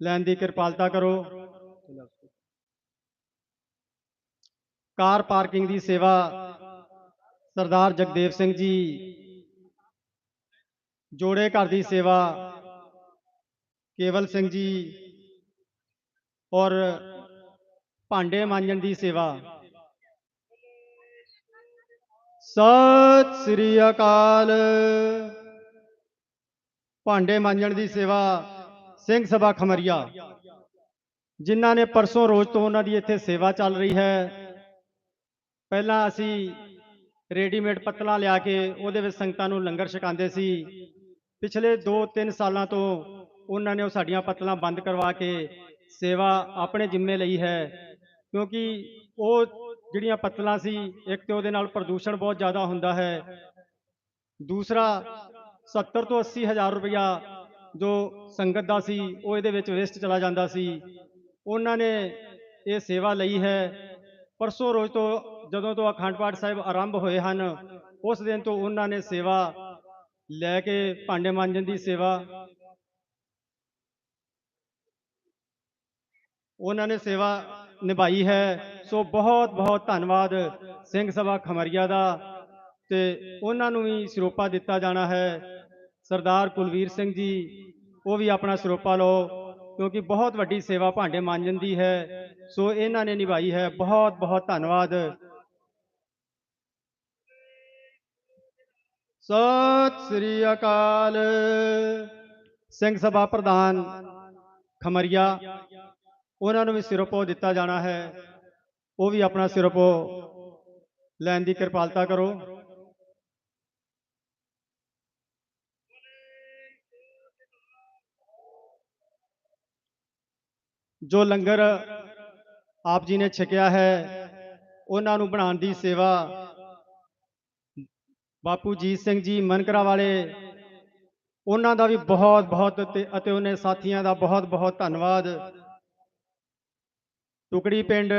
ਲੈਣ ਦੀ ਕਿਰਪਾਲਤਾ ਕਰੋ। ਕਾਰ ਪਾਰਕਿੰਗ ਦੀ ਸੇਵਾ ਸਰਦਾਰ ਜਗਦੇਵ ਸਿੰਘ ਜੀ, ਜੋੜੇ ਘਰ ਦੀ ਸੇਵਾ ਕੇਵਲ ਸਿੰਘ ਜੀ ਔਰ ਭਾਂਡੇ ਮਾਂਜਣ ਦੀ ਸੇਵਾ। ਸਤਿ ਸ੍ਰੀ ਅਕਾਲ। ਭਾਂਡੇ ਮਾਂਜਣ ਦੀ ਸੇਵਾ ਸਿੰਘ ਸਭਾ ਖਮਰੀਆ, ਜਿਨ੍ਹਾਂ ਨੇ ਪਰਸੋਂ ਰੋਜ਼ ਤੋਂ ਉਹਨਾਂ ਦੀ ਇੱਥੇ ਸੇਵਾ ਚੱਲ ਰਹੀ ਹੈ। ਪਹਿਲਾਂ ਅਸੀਂ ਰੈਡੀਮੇਡ ਪੱਤਲਾਂ ਲਿਆ ਕੇ ਉਹਦੇ ਵਿੱਚ ਸੰਗਤਾਂ ਨੂੰ ਲੰਗਰ ਛਕਾਉਂਦੇ ਸੀ। ਪਿਛਲੇ 2-3 ਸਾਲਾਂ ਤੋਂ ਉਹਨਾਂ ਨੇ ਉਹ ਸਾਡੀਆਂ ਪਤਲਾਂ ਬੰਦ ਕਰਵਾ ਕੇ ਸੇਵਾ ਆਪਣੇ ਜ਼ਿੰਮੇ ਲਈ ਹੈ, ਕਿਉਂਕਿ ਉਹ ਜਿਹੜੀਆਂ ਪੱਤਲਾਂ ਸੀ, ਇੱਕ ਤੇ ਉਹਦੇ ਨਾਲ ਪ੍ਰਦੂਸ਼ਣ ਬਹੁਤ ਜ਼ਿਆਦਾ ਹੁੰਦਾ ਹੈ। ਦੂਸਰਾ 70 ਤੋਂ 80 ਹਜ਼ਾਰ ਰੁਪਇਆ ਜੋ ਸੰਗਤ ਦਾ ਸੀ, ਉਹ ਇਹਦੇ ਵਿੱਚ ਵੇਸਟ ਚਲਾ ਜਾਂਦਾ ਸੀ। ਉਹਨਾਂ ਨੇ ਇਹ ਸੇਵਾ ਲਈ ਹੈ। ਪਰਸੋਂ ਰੋਜ਼ ਤੋਂ ਜਦੋਂ ਤੋਂ ਅਖੰਡ ਪਾਠ ਸਾਹਿਬ ਆਰੰਭ ਹੋਏ ਹਨ, ਉਸ ਦਿਨ ਤੋਂ ਉਹਨਾਂ ਨੇ ਸੇਵਾ ਲੈ ਕੇ ਭਾਂਡੇ ਮਾਂਜਣ ਦੀ ਸੇਵਾ ਉਹਨਾਂ ਨੇ ਸੇਵਾ ਨਿਭਾਈ ਹੈ। ਸੋ ਬਹੁਤ ਬਹੁਤ ਧੰਨਵਾਦ ਸਿੰਘ ਸਭਾ ਖਮਰੀਆ ਦਾ ਤੇ ਉਹਨਾਂ ਨੂੰ ਵੀ ਸਰੋਪਾ ਦਿੱਤਾ ਜਾਣਾ ਹੈ। ਸਰਦਾਰ ਕੁਲਵੀਰ ਸਿੰਘ ਜੀ ਉਹ ਵੀ ਆਪਣਾ ਸਰੋਪਾ ਲਓ ਕਿਉਂਕਿ ਬਹੁਤ ਵੱਡੀ ਸੇਵਾ ਭਾਂਡੇ ਮਾਂਜਣ ਦੀ ਹੈ ਸੋ ਇਹਨਾਂ ਨੇ ਨਿਭਾਈ ਹੈ ਬਹੁਤ ਬਹੁਤ ਧੰਨਵਾਦ ਸਤਿ ਸ੍ਰੀ ਅਕਾਲ ਸਿੰਘ ਸਭਾ ਪ੍ਰਧਾਨ ਖਮਰੀਆ ਉਹਨਾਂ ਨੂੰ ਵੀ ਸਿਰੋਪੋ ਦਿੱਤਾ ਜਾਣਾ ਹੈ ਉਹ ਵੀ ਆਪਣਾ ਸਿਰੋਪੋ ਲੈਣ ਦੀ ਕਿਰਪਾਲਤਾ ਕਰੋ ਜੋ ਲੰਗਰ ਆਪ ਜੀ ਨੇ ਛਕਿਆ ਹੈ, ਉਹਨਾਂ ਨੂੰ ਬਣਾਉਣ ਦੀ ਸੇਵਾ ਬਾਪੂ ਜੀਤ ਸਿੰਘ ਜੀ ਮਨਕਰਾ ਵਾਲੇ, ਉਹਨਾਂ ਦਾ ਵੀ ਬਹੁਤ ਬਹੁਤ ਅਤੇ ਉਹਨੇ ਸਾਥੀਆਂ ਦਾ ਬਹੁਤ ਬਹੁਤ ਧੰਨਵਾਦ। ਟੁਕੜੀ ਪਿੰਡ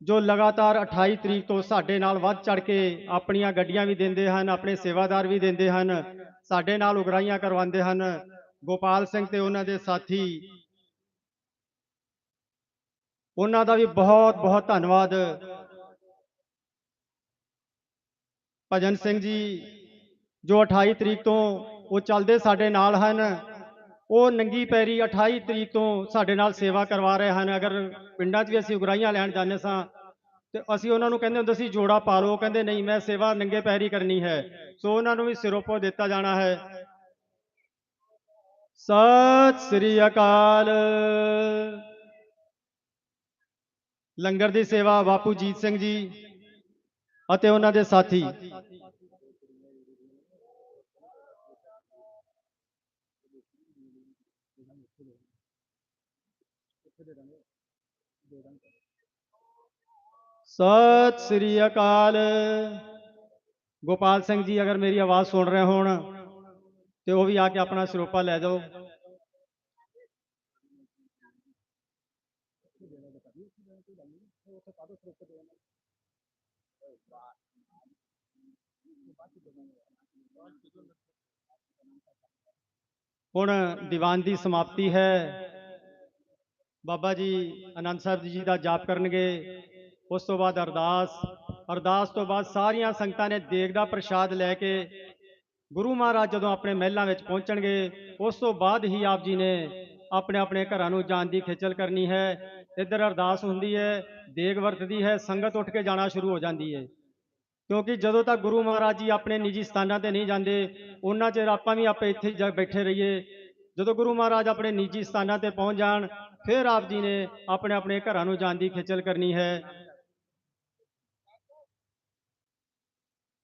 ਜੋ ਲਗਾਤਾਰ 28 ਤਰੀਕ ਤੋਂ ਸਾਡੇ ਨਾਲ ਵੱਧ ਚੜ ਕੇ ਆਪਣੀਆਂ ਗੱਡੀਆਂ ਵੀ ਦਿੰਦੇ ਹਨ, ਆਪਣੇ ਸੇਵਾਦਾਰ ਵੀ ਦਿੰਦੇ ਹਨ, ਸਾਡੇ ਨਾਲ ਉਗਰਾਈਆਂ ਕਰਵਾਉਂਦੇ ਹਨ। ਗੋਪਾਲ ਸਿੰਘ ਤੇ ਉਹਨਾਂ ਦੇ ਸਾਥੀ ਉਹਨਾਂ ਦਾ ਵੀ ਬਹੁਤ ਬਹੁਤ ਧੰਨਵਾਦ। ਭਜਨ ਸਿੰਘ ਜੀ, ਜੋ 28 ਤਰੀਕ ਤੋਂ ਉਹ ਚੱਲਦੇ ਸਾਡੇ ਨਾਲ ਹਨ, ਉਹ ਨੰਗੀ ਪੈਰੀ 28 ਤਰੀਕ ਤੋਂ ਸਾਡੇ ਨਾਲ ਸੇਵਾ ਕਰਵਾ ਰਹੇ ਹਨ। ਅਗਰ ਪਿੰਡਾਂ 'ਚ ਵੀ ਅਸੀਂ ਉਗਰਾਈਆਂ ਲੈਣ ਜਾਂਦੇ ਸਾਂ, ਤੇ ਅਸੀਂ ਉਹਨਾਂ ਨੂੰ ਕਹਿੰਦੇ ਹੁੰਦੇ ਸੀ, ਜੋੜਾ ਪਾ ਲਓ। ਕਹਿੰਦੇ, ਨਹੀਂ, ਮੈਂ ਸੇਵਾ ਨੰਗੇ ਪੈਰੀ ਕਰਨੀ ਹੈ। ਸੋ ਉਹਨਾਂ ਨੂੰ ਵੀ ਸਿਰੋਪੋ ਦਿੱਤਾ ਜਾਣਾ ਹੈ। ਸਤਿ ਸ੍ਰੀ ਅਕਾਲ। ਲੰਗਰ ਦੀ ਸੇਵਾ ਬਾਪੂ ਜੀਤ ਸਿੰਘ ਜੀ ਅਤੇ ਉਹਨਾਂ ਦੇ ਸਾਥੀ। ਸਤਿ ਸ੍ਰੀ ਅਕਾਲ। ਗੋਪਾਲ ਸਿੰਘ ਜੀ, ਅਗਰ ਮੇਰੀ ਆਵਾਜ਼ ਸੁਣ ਰਹੇ ਹੋਣ, ਤੇ ਉਹ ਵੀ ਆ ਕੇ ਆਪਣਾ ਸਰੋਪਾ ਲੈ ਜਾਓ। ਹੁਣ ਦੀਵਾਨ ਦੀ ਸਮਾਪਤੀ ਹੈ। ਬਾਬਾ ਜੀ ਆਨੰਦ ਸਾਹਿਬ ਜੀ ਦਾ ਜਾਪ ਕਰਨਗੇ। ਉਸ ਤੋਂ ਬਾਅਦ ਅਰਦਾਸ। ਅਰਦਾਸ ਤੋਂ ਬਾਅਦ ਸਾਰੀਆਂ ਸੰਗਤਾਂ ਨੇ ਦੇਗ ਦਾ ਪ੍ਰਸ਼ਾਦ ਲੈ ਕੇ ਗੁਰੂ ਮਹਾਰਾਜ ਜਦੋਂ ਆਪਣੇ ਮਹਿਲਾਂ ਵਿੱਚ ਪਹੁੰਚਣਗੇ, ਉਸ ਤੋਂ ਬਾਅਦ ਹੀ ਆਪ ਜੀ ਨੇ ਆਪਣੇ ਆਪਣੇ ਘਰਾਂ ਨੂੰ ਜਾਣ ਦੀ ਖੇਚਲ ਕਰਨੀ ਹੈ। ਇੱਧਰ ਅਰਦਾਸ ਹੁੰਦੀ ਹੈ, ਦੇਗ ਵਰਤਦੀ ਹੈ, ਸੰਗਤ ਉੱਠ ਕੇ ਜਾਣਾ ਸ਼ੁਰੂ ਹੋ ਜਾਂਦੀ ਹੈ। ਕਿਉਂਕਿ ਜਦੋਂ ਤੱਕ ਗੁਰੂ ਮਹਾਰਾਜ ਜੀ ਆਪਣੇ ਨਿੱਜੀ ਸਥਾਨਾਂ ਤੇ ਨਹੀਂ ਜਾਂਦੇ, ਉਹਨਾਂ ਚਿਰ ਆਪਾਂ ਵੀ ਆਪੇ ਇੱਥੇ ਜਾ ਬੈਠੇ ਰਹੀਏ। ਜਦੋਂ ਗੁਰੂ ਮਹਾਰਾਜ ਆਪਣੇ ਨਿੱਜੀ ਸਥਾਨਾਂ ਤੇ ਪਹੁੰਚ ਜਾਣ, ਫਿਰ ਆਪ ਜੀ ਨੇ ਆਪਣੇ ਆਪਣੇ ਘਰਾਂ ਨੂੰ ਜਾਣ ਦੀ ਖੇਚਲ ਕਰਨੀ ਹੈ।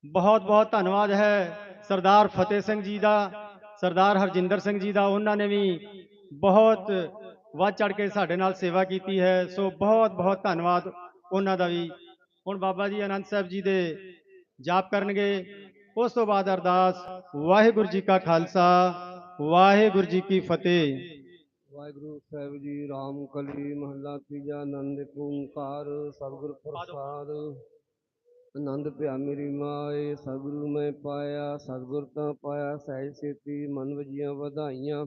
ਬਹੁਤ ਬਹੁਤ ਧੰਨਵਾਦ ਹੈ ਸਰਦਾਰ ਫਤਿਹ ਸਿੰਘ ਜੀ ਦਾ, ਸਰਦਾਰ ਹਰਜਿੰਦਰ ਸਿੰਘ ਜੀ ਦਾ, ਉਹਨਾਂ ਨੇ ਵੀ ਬਹੁਤ ਵੱਧ ਚੜ ਕੇ ਸਾਡੇ ਨਾਲ ਸੇਵਾ ਕੀਤੀ ਹੈ। ਸੋ ਬਹੁਤ ਬਹੁਤ ਧੰਨਵਾਦ ਉਹਨਾਂ ਦਾ ਵੀ। ਹੁਣ ਬਾਬਾ ਜੀ ਆਨੰਦ ਸਾਹਿਬ ਜੀ ਦੇ ਜਾਪ ਕਰਨਗੇ। ਉਸ ਤੋਂ ਬਾਅਦ ਅਰਦਾਸ, ਵਾਹਿਗੁਰੂ ਜੀ ਕਾ ਖਾਲਸਾ, ਵਾਹਿਗੁਰੂ ਜੀ ਕੀ ਫਤਿਹ। ਵਾਹਿਗੁਰੂ ਸਾਹਿਬ ਜੀ, ਰਾਮ ਕਲੀ, ਮਹੱਲਾ ਤੀਜਾ, ਆਨੰਦ ਇੱਕ ਓੰਕਾਰ, ਸਤਿਗੁਰ ਪ੍ਰਸਾਦ। ਆਨੰਦ ਪਿਆ ਮੇਰੀ ਮਾਏ, ਸਤਿਗੁਰੂ ਮੈਂ ਪਾਇਆ, ਸਤਿਗੁਰ ਤਾਂ ਪਾਇਆ, ਸਹਿਜ ਸੇਤੀ, ਮਨ ਵਜੀਆਂ ਵਧਾਈਆਂ।